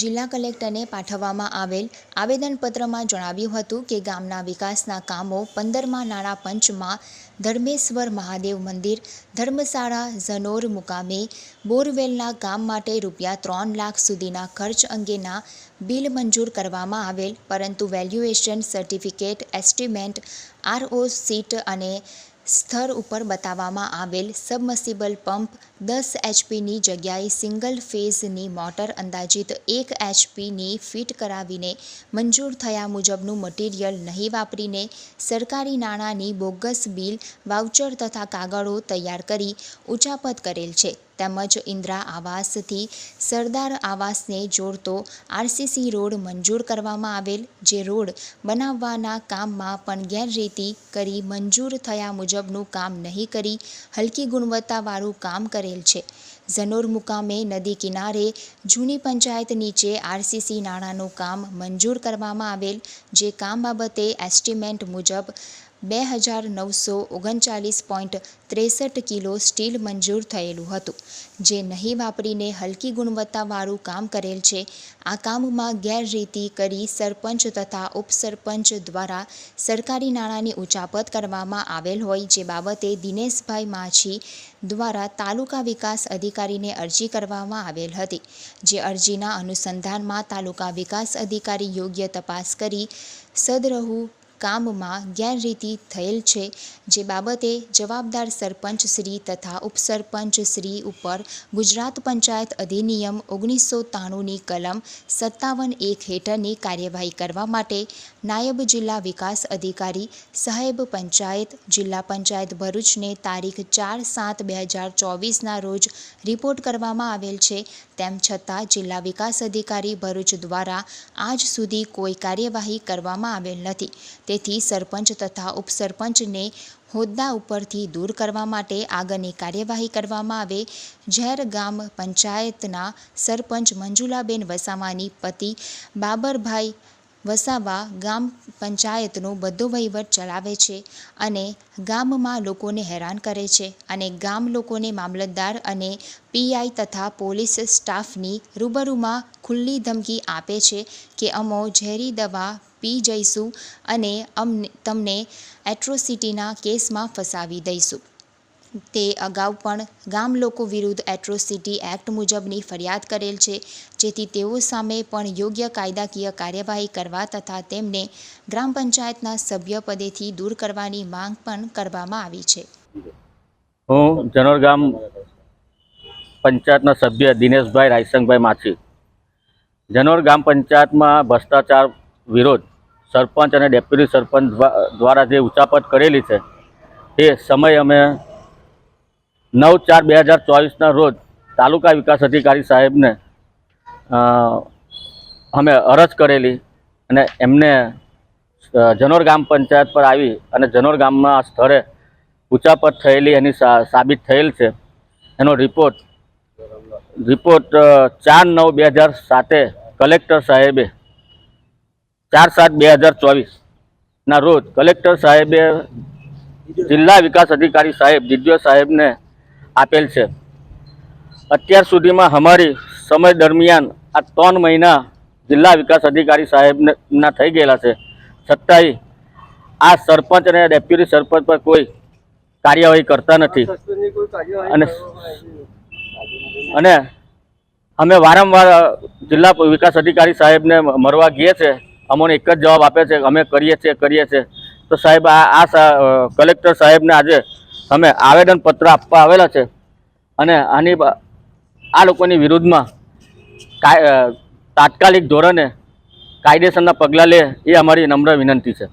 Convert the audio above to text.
જિલ્લા કલેક્ટરને પાઠવવામાં આવેલ આવેદનપત્રમાં જણાવ્યું હતું કે ગામના વિકાસના કામો પંદરમાં નાણાં પંચમાં ધર્મેશ્વર મહાદેવ મંદિર, ધર્મશાળા, ઝનોર મુકામે, બોરવેલના કામ માટે રૂપિયા ત્રણ લાખ સુધીના ખર્ચ અંગેના બિલ મંજૂર કરવામાં આવેલ, પરંતુ valuation certificate, estimate, RO seat અને સ્થળ ઉપર બતાવવામાં આવેલ સબમર્સિબલ પંપ દસ એચપીની જગ્યાએ સિંગલ ફેઝની મોટર અંદાજિત એક એચપીની ફિટ કરાવીને મંજૂર થયા મુજબનું મટીરિયલ નહીં વાપરીને સરકારી નાણાંની બોગસ બિલ, વાઉચર તથા કાગળો તૈયાર કરી ઉચાપત કરેલ છે. તેમજ ઇન્દિરા આવાસથી સરદાર આવાસને જોડતો આરસીસી રોડ મંજૂર કરવામાં આવેલ, જે રોડ બનાવવાના કામમાં પણ ગેરરીતિ કરી મંજૂર થયા મુજબનું કામ નહીં કરી હલકી ગુણવત્તાવાળું કામ કરેલ છે. ઝનોર મુકામે નદી કિનારે જૂની પંચાયત નીચે આરસીસી નાણાંનું કામ મંજૂર કરવામાં આવેલ, જે કામ બાબતે એસ્ટિમેન્ટ મુજબ બે હજાર નવસો ઓગણચાલીસ પોઈન્ટ ત્રેસઠ કિલો સ્ટીલ મંજૂર થયેલું હતું. જે નહીં વાપરીને હલકી ગુણવત્તાવાળું કામ કરેલ છે. આ કામમાં ગેરરીતિ કરી સરપંચ તથા ઉપસરપંચ દ્વારા સરકારી નાણાંની ઉચાપત કરવામાં આવેલ હોય જે બાબતે દિનેશભાઈ માછી દ્વારા તાલુકા વિકાસ અધિકારીને અરજી કરવામાં આવેલ હતી. જે અરજીના અનુસંધાનમાં તાલુકા વિકાસ અધિકારી યોગ્ય તપાસ કરી સદરહુ કામમાં ગેરરીતિ થયેલ છે, જે બાબતે જવાબદાર સરપંચ શ્રી તથા ઉપસરપંચ શ્રી ઉપર ગુજરાત પંચાયત અધિનિયમ ઓગણીસો ત્રાણુંની કલમ સત્તાવન એક હેઠળની કાર્યવાહી કરવા માટે નાયબ જિલ્લા વિકાસ અધિકારી સાહેબ પંચાયત, જિલ્લા પંચાયત ભરૂચને તારીખ ચાર સાત બે હજાર ચોવીસના રોજ રિપોર્ટ કરવામાં આવેલ છે. તેમ છતાં જિલ્લા વિકાસ અધિકારી ભરૂચ દ્વારા આજ સુધી કોઈ કાર્યવાહી કરવામાં આવેલ નથી. તેથી સરપંચ તથા ઉપસરપંચને હોદ્દા ઉપરથી દૂર કરવા માટે આગળની કાર્યવાહી કરવામાં આવે. ઝેર ગામ પંચાયતના સરપંચ મંજુલાબેન વસાવાની પતિ બાબરભાઈ વસાવા ગામ પંચાયતનો બધો વહીવટ ચલાવે છે અને ગામમાં લોકોને હેરાન કરે છે અને ગામ લોકોને મામલતદાર અને પીઆઈ તથા પોલીસ સ્ટાફની રૂબરૂમાં ખુલ્લી ધમકી આપે છે કે અમો ઝેરી દવા પી જઈશું અને અમને તમને એટ્રોસિટીના કેસમાં ફસાવી દઈશું. તે અગાઉ પણ ગામ લોકો વિરુદ્ધ એટ્રોસિટી એક્ટ મુજબની ફરિયાદ કરેલ છે, જેથી તેઓ સામે પણ યોગ્ય કાયદાકીય કાર્યવાહી કરવા તથા તેમને ગ્રામ પંચાયતના સભ્ય પદેથી દૂર કરવાની માંગ પણ કરવામાં આવી છે. હું જનોર ગામ પંચાયતના સભ્ય દિનેશભાઈ રાયસંગભાઈ માછી. જનોર ગામ પંચાયતમાં ભ્રષ્ટાચાર વિરોધ સરપંચ અને ડેપ્યુટી સરપંચ દ્વા- દ્વારા જે ઉચાપત કરેલી છે એ સમય અમે નવ ચાર બે હજાર ચોવીસના રોજ તાલુકા વિકાસ અધિકારી સાહેબને અમે અરજ કરેલી અને એમને જનોર ગામ પંચાયત પર આવી અને જનોર ગામમાં આ સ્થળે ઉચાપત થયેલી એની સાબિત થયેલ છે. એનો રિપોર્ટ રિપોર્ટ ચાર નવ બે હજાર સાતે કલેક્ટર સાહેબે, ચાર સાત બે હજાર ચોવીસના રોજ કલેક્ટર સાહેબે જિલ્લા વિકાસ અધિકારી સાહેબ ડીડીઓ સાહેબને આપેલ છે. અત્યાર સુધીમાં અમારી સમય દરમિયાન આ ત્રણ મહિના જિલ્લા વિકાસ અધિકારી સાહેબને થઈ ગયેલા છે. છતાંય આ સરપંચ અને ડેપ્યુટી સરપંચ પર કોઈ કાર્યવાહી કરતા નથી. અને અને અમે વારંવાર જિલ્લા વિકાસ અધિકારી સાહેબને મળવા ગઈએ છે. અમને એક જ જવાબ આપે છે અમે કરીએ છીએ કરીએ છીએ. તો સાહેબ, આ આ કલેક્ટર સાહેબને આજે અમે આવેદનપત્ર આપવા આવેલા છે અને આની આ લોકોની વિરુદ્ધમાં તાત્કાલિક ધોરણે કાયદેસરના પગલાં લે એ અમારી નમ્ર વિનંતી છે.